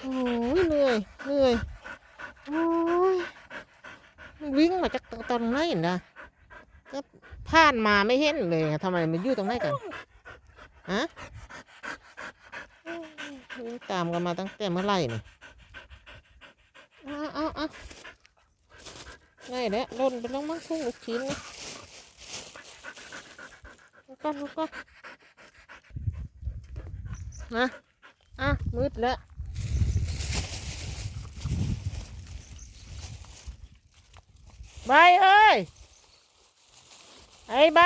โอ้ยเหนื่อยเหนื่อยโอ้ยวิ่งมาจากตอนไหนนะก็ผ่านมาไม่เห็นเลยทำไมมันอยู่ตรงไหนกันฮะวิ่งตามกันมาตั้งแต่เมื่อไหร่นี่เอาเอาเอาไงแล้วล่นไปลงมั่งทุ่งลูกชิ้นนี่ลูกก้อนลูกก้อนนะอะมืดแล้ว บเอ้ย ไอ้บ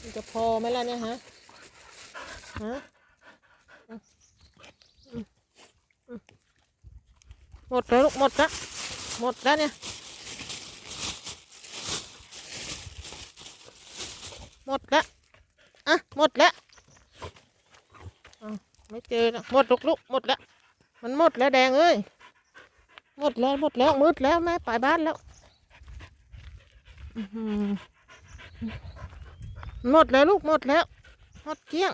มันจะพอไหมล่ะเนี่ยฮะ ฮะ หมดแล้วลูกหมดละหมดแล้วเนี่ย มดแล้วอะหมดแล้วไม่เจอแล้วหมดลุกลุกหมดแล้ว มันหมดแล้วแดงเอ้ยหมดแล้วหมดแล้วมืดแล้วแม่ไปบ้านแล้วอือหือหมดแล้วลูกหมดแล้วหมดเกี้ยง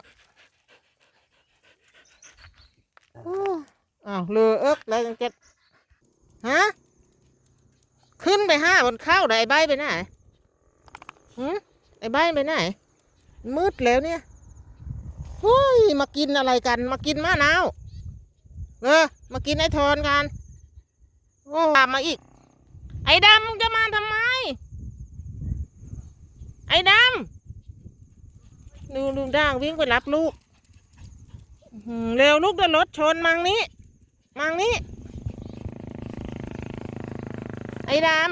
อ้อ้าวเรือเอิกแล้วจังเจ็ดฮะขึ้นไปห้าบนเข้าได้ไอ้ใบไปไหนหืม ไอ้ใบไปไหนมืดแล้วเนี่ยเฮ้ยมากินอะไรกัน มากินมะนาวเออมากินไอ้ทอนกันโอ้ตามมาอีก ไอ้ดำมึงจะมาทำไม ไอ้ดำดูดูด่างวิ่งไปรับลูกเร็วลูกเดินรถชนมังนี้ มังนี้ ไอ้ดำ